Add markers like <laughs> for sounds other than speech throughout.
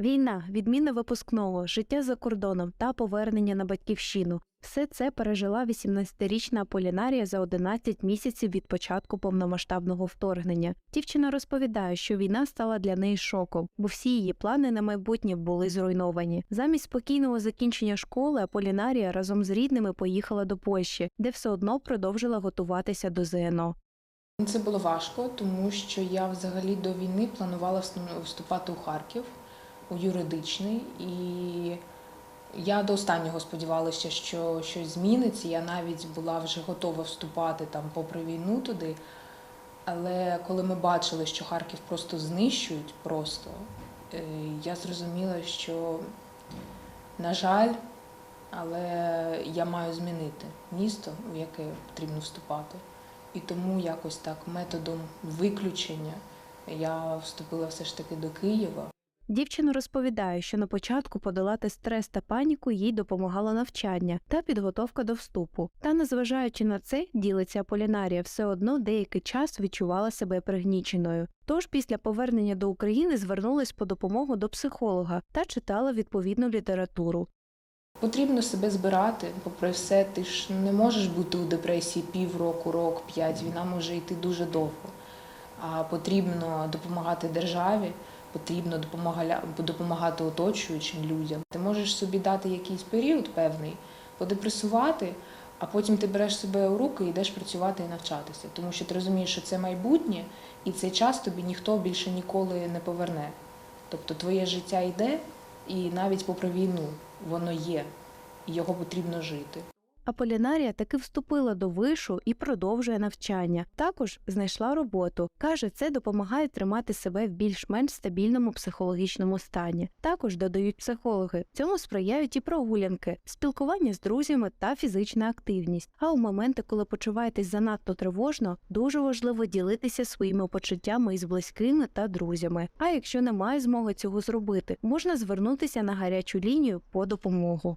Війна, відміна випускного, життя за кордоном та повернення на батьківщину. Все це пережила 18-річна Аполінарія за 11 місяців від початку повномасштабного вторгнення. Дівчина розповідає, що війна стала для неї шоком, бо всі її плани на майбутнє були зруйновані. Замість спокійного закінчення школи Аполінарія разом з рідними поїхала до Польщі, де все одно продовжила готуватися до ЗНО. Це було важко, тому що я взагалі до війни планувала всту- вступати у Харків у юридичний, і я до останнього сподівалася, що щось зміниться. Я навіть була вже готова вступати там попри війну туди. Але коли ми бачили, що Харків просто знищують, просто е, я зрозуміла, що, на жаль, але я маю змінити місто, в яке потрібно вступати. І тому якось так методом виключення я вступила все ж таки до Києва. Дівчина розповідає, що на початку подолати стрес та паніку їй допомагало навчання та підготовка до вступу. Та, незважаючи на це, ділиться Аполінарія, все одно деякий час відчувала себе пригніченою. Тож після повернення до України звернулась по допомогу до психолога та читала відповідну літературу. Потрібно себе збирати, попри все, ти ж не можеш бути у депресії півроку, рок, п'ять. Війна може йти дуже довго. А потрібно допомагати державі, потрібно допомагати оточуючим людям. Ти можеш собі дати якийсь період певний, подепресувати, а потім ти береш себе у руки і йдеш працювати і навчатися. Тому що ти розумієш, що це майбутнє, і цей час тобі ніхто більше ніколи не поверне. Тобто твоє життя йде, і навіть попри війну воно є, і його потрібно жити. Аполінарія таки вступила до вишу і продовжує навчання. Також знайшла роботу. Каже, це допомагає тримати себе в більш-менш стабільному психологічному стані. Також додають психологи. Цьому сприяють і прогулянки, спілкування з друзями та фізична активність. А у моменти, коли почуваєтесь занадто тривожно, дуже важливо ділитися своїми почуттями із близькими та друзями. А якщо немає змоги цього зробити, можна звернутися на гарячу лінію по допомогу.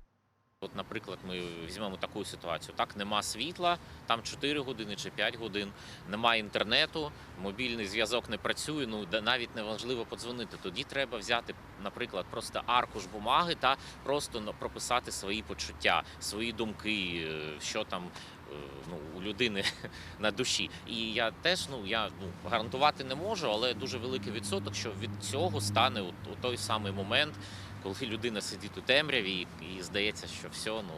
От, наприклад, ми візьмемо таку ситуацію. Так, нема світла, там 4 години чи 5 годин, немає інтернету, мобільний зв'язок не працює. Ну навіть неважливо подзвонити. Тоді треба взяти, наприклад, просто аркуш бумаги та просто прописати свої почуття, свої думки, е, що там. е, Ну, у людини <laughs> на душі, і я теж ну я ну гарантувати не можу, але дуже великий відсоток, що від цього стане у той самий момент, коли людина сидить у темряві і, здається, що все ну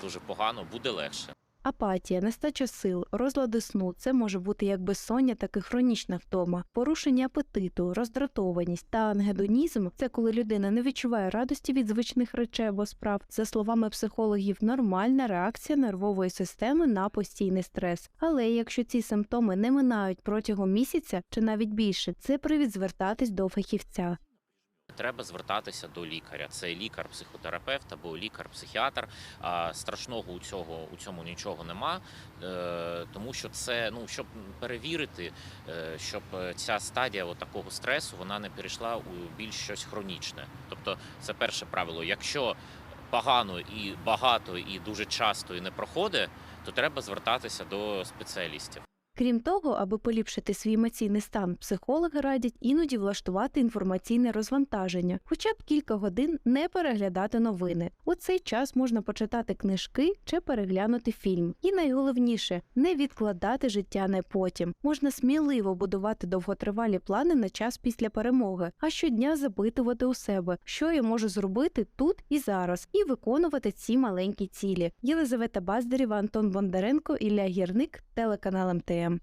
дуже погано, буде легше. Апатія, нестача сил, розлади сну це може бути як безсоння, так і хронічна втома, порушення апетиту, роздратованість та ангедонізм це коли людина не відчуває радості від звичних речей або справ. За словами психологів, нормальна реакція нервової системи на постійний стрес. Але якщо ці симптоми не минають протягом місяця чи навіть більше, це привід звертатись до фахівця. Треба звертатися до лікаря. Це лікар-психотерапевт або лікар-психіатр. А страшного у цього у цьому нічого нема, е, тому що це ну щоб перевірити, е, щоб ця стадія такого стресу вона не перейшла у більш щось хронічне. Тобто, це перше правило. Якщо погано і багато, і дуже часто і не проходить, то треба звертатися до спеціалістів. Крім того, аби поліпшити свій емоційний стан, психологи радять іноді влаштувати інформаційне розвантаження, хоча б кілька годин не переглядати новини. У цей час можна почитати книжки чи переглянути фільм. І найголовніше не відкладати життя на потім. Можна сміливо будувати довготривалі плани на час після перемоги, а щодня запитувати у себе, що я можу зробити тут і зараз, і виконувати ці маленькі цілі. Єлизавета Баздарєва, Антон Бондаренко, Ілля Гірник, телеканал МТМ.